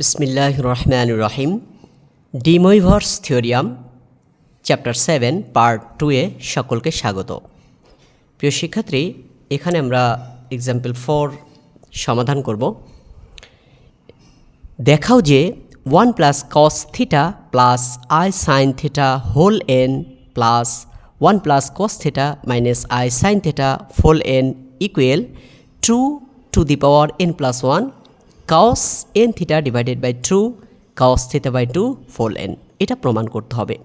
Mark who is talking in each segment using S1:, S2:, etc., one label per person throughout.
S1: বিসমিল্লাহ রহমান রহিম। De Moivre's theorem, chapter seven, part two সকলকে স্বাগত। প্রিয় শিক্ষার্থী, এখানে আমরা এক্সাম্পল ফোর সমাধান করব। দেখাও যে one plus cos theta plus i sine theta whole n plus one plus cos theta minus i sine theta whole n equal two to the power n plus one cos n theta divided by two cos theta by two whole n এটা প্রমাণ করতে হবে।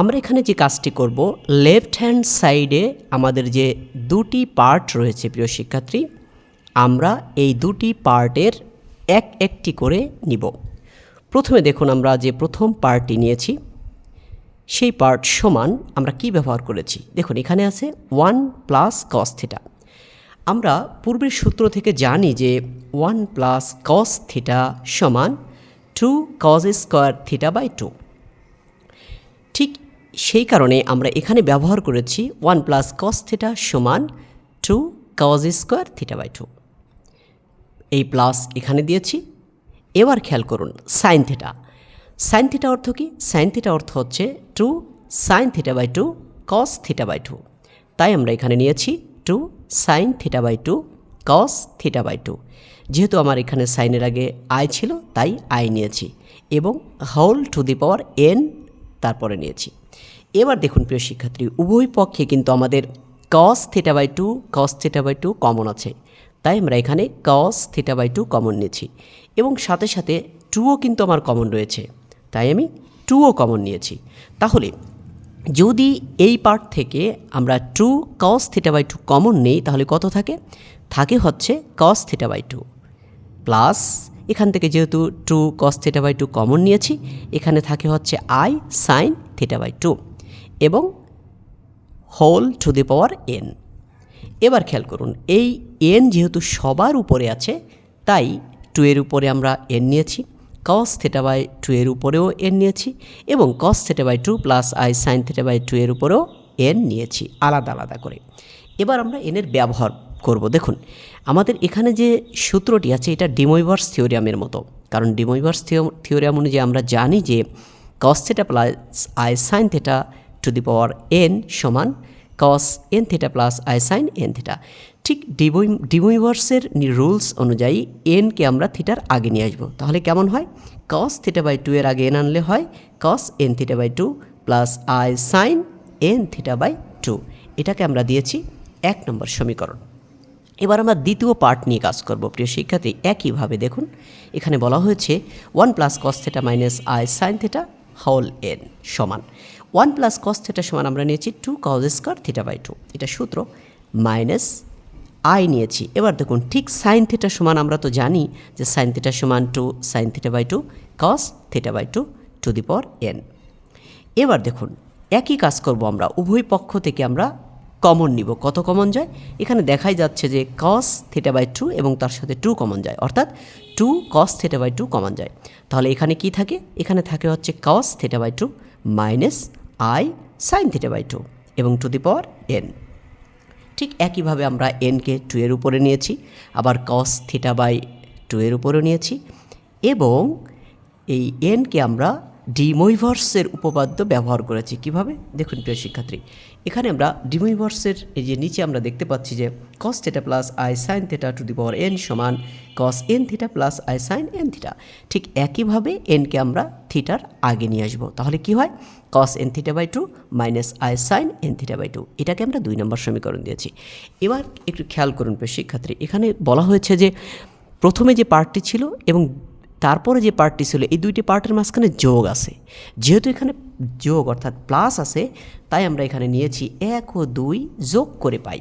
S1: আমরা এখানে যে কাজটি করব left hand সাইডে আমাদের যে দুটি পার্ট রয়েছে প্রিয় শিক্ষার্থী, আমরা এই দুটি পার্টের এক একটি করে নিব। প্রথমে দেখুন আমরা যে প্রথম পার্টটি নিয়েছি, সেই পার্ট সমান আমরা কি ব্যবহার করেছি? দেখুন এখানে আছে ওয়ান প্লাস কস থিটা আমরা পূর্বের সূত্র থেকে জানি যে ওয়ান প্লাস কস থিটা সমান two cos square theta by two. ঠিক সেই কারণে আমরা এখানে ব্যবহার করেছি ওয়ান প্লাস কস থিটা সমান two cos square theta by two. এই প্লাস এখানে দিয়েছি। এবার খেয়াল করুন, সাইন থিটা। সাইন থিটা অর্থ কি? সাইন থিটা অর্থ হচ্ছে two sine theta by two cos theta by two. তাই আমরা এখানে নিয়েছি two sine theta by two cos theta by two যেহেতু আমার এখানে সাইনের আগে আয় ছিল, তাই আয় নিয়েছি এবং whole to the power n তারপরে নিয়েছি। এবার দেখুন প্রিয় শিক্ষার্থী, উভয় পক্ষে কিন্তু আমাদের cos theta by two cos theta by two common আছে। তাই আমরা এখানে cos theta by two common নিয়েছি এবং সাথে সাথে টুও কিন্তু আমার কমন রয়েছে। তাই আমি টুও কমন নিয়েছি। তাহলে যদি এই পার্ট থেকে আমরা two cos theta by two common নেই, তাহলে কত থাকে? থাকে হচ্ছে cos theta by two plus এখান থেকে যেহেতু two cos theta by two common নিয়েছি, এখানে থাকে হচ্ছে i sine theta by two এবং whole to the power n এবার খেয়াল করুন, এই এন যেহেতু সবার উপরে আছে, তাই টু এর উপরে আমরা এন নিয়েছি। কস থেটা বাই টু এর উপরেও এন নিয়েছি এবং cos theta by two plus i sine theta by two এর উপরেও এন নিয়েছি, আলাদা আলাদা করে। এবার আমরা এনের ব্যবহার করব। দেখুন, আমাদের এখানে যে সূত্রটি আছে, এটা ডিমোইভার্স থিওরিয়ামের মতো। কারণ ডিমোইভার্স থিওরিয়াম অনুযায়ী আমরা জানি যে cos theta plus i sine theta to the power n সমান cos n theta plus i sine n theta ঠিক ডিবই ডিমোইভার্সের রুলস অনুযায়ী এনকে আমরা থিটার আগে নিয়ে আসব। তাহলে কেমন হয়? কস থিটা বাই টু এর আগে এন আনলে হয়। Cos n theta by two plus i sine n theta by two এটাকে আমরা দিয়েছি এক নম্বর সমীকরণ। এবার আমরা দ্বিতীয় পার্ট নিয়ে কাজ করব। প্রিয় শিক্ষার্থী, একইভাবে দেখুন। এখানে বলা হয়েছে one plus cos theta minus i sine theta whole n সমান। ওয়ান প্লাস কস থিটা সমান আমরা নিয়েছি two cos square theta by two. এটা সূত্র মাইনাস আই নিয়েছি। এবার দেখুন, ঠিক সাইন থিটা সমান আমরা তো জানি যে সাইন থিটা সমান two, sine theta by two, cos theta by two to the power n. এবার দেখুন, একই কাজ করব আমরা। উভয় পক্ষ থেকে আমরা কমন নিব। কত কমন যায়? এখানে দেখাই যাচ্ছে যে কস থিটা বাই টু এবং তার সাথে টু কমন যায়। অর্থাৎ two cos theta by two common যায়। তাহলে এখানে কি থাকে? এখানে থাকে হচ্ছে cos theta by two minus I sine theta by two এবং টু দি পাওয়ার এন ঠিক একইভাবে আমরা এনকে টু এর উপরে নিয়েছি, আবার কস থিটা বাই টু এর উপরেও নিয়েছি এবং এই এনকে আমরা ডিমোইভার্সের উপপাদ্য ব্যবহার করেছি কীভাবে? দেখুন প্রিয় শিক্ষার্থী, এখানে আমরা ডিমোইভার্সের এই যে নিচে আমরা দেখতে পাচ্ছি যে cos theta plus i sine theta to the power n সমান cos n theta plus i sine n theta ঠিক একইভাবে এনকে আমরা থিটার আগে নিয়ে আসব। তাহলে কি হয়? Cos n theta by two minus i sine n theta by two এটাকে আমরা দুই নম্বর সমীকরণ দিয়েছি। এবার একটু খেয়াল করুন প্রিয় শিক্ষার্থী, এখানে বলা হয়েছে যে প্রথমে যে পার্টটি ছিল এবং তারপরে যে পার্টটি ছিল, এই দুইটি পার্টের মাঝখানে যোগ আছে। যেহেতু এখানে যোগ অর্থাৎ প্লাস আছে, তাই আমরা এখানে নিয়েছি এক ও দুই যোগ করে পাই।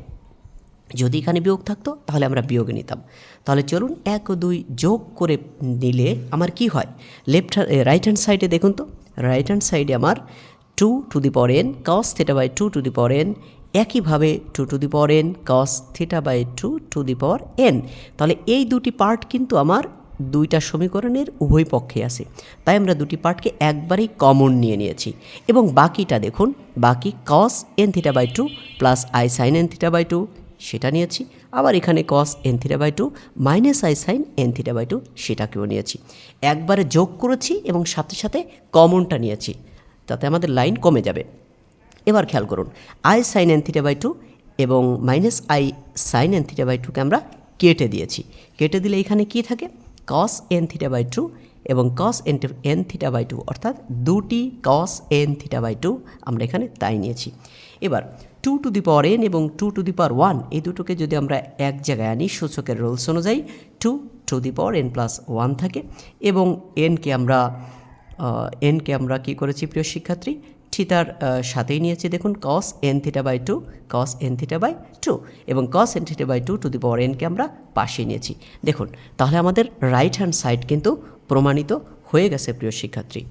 S1: যদি এখানে বিয়োগ থাকতো, তাহলে আমরা বিয়োগে নিতাম। তাহলে চলুন এক ও দুই যোগ করে নিলে আমার কি হয়? লেফট রাইট হ্যান্ড সাইডে দেখুন তো। রাইট হ্যান্ড সাইডে আমার two to the power n cos theta by two to the power n একইভাবে two to the power n cos theta by two to the power n তাহলে এই দুটি part কিন্তু আমার দুইটা সমীকরণের উভয় পক্ষে আছে। তাই আমরা দুটি পার্টকে একবারেই কমন নিয়ে নিয়েছি। এবং বাকিটা দেখুন, বাকি cos n theta by two plus i sine n theta by two সেটা নিয়েছি। আবার এখানে cos n theta by two minus i sine n theta by two সেটাকেও নিয়েছি। একবারে যোগ করেছি এবং সাথে সাথে কমনটা নিয়েছি। তাতে আমাদের লাইন কমে যাবে। এবার খেয়াল করুন i sine n theta by two এবং minus i sine n theta by টুকে আমরা কেটে দিয়েছি। কেটে দিলে এখানে কি থাকে? Cos n theta by two এবং cos n n theta by two অর্থাৎ দুটি cos n theta by two আমরা এখানে তাই নিয়েছি। এবার two to the power n এবং two to the power one এই দুটোকে যদি আমরা এক জায়গায় আনি, সূচকের রুলস অনুযায়ী two to the power n plus one থাকে এবং এনকে আমরা এনকে আমরা কী করেছি প্রিয় শিক্ষার্থী? আহ, সাথেই নিয়েছি। দেখুন cos n theta by two cos n theta by two এবং cos n theta by two to the power NK আমরা পাশে নিয়েছি। দেখুন তাহলে আমাদের রাইট হ্যান্ড সাইড কিন্তু প্রমাণিত হয়ে গেছে প্রিয় শিক্ষার্থী।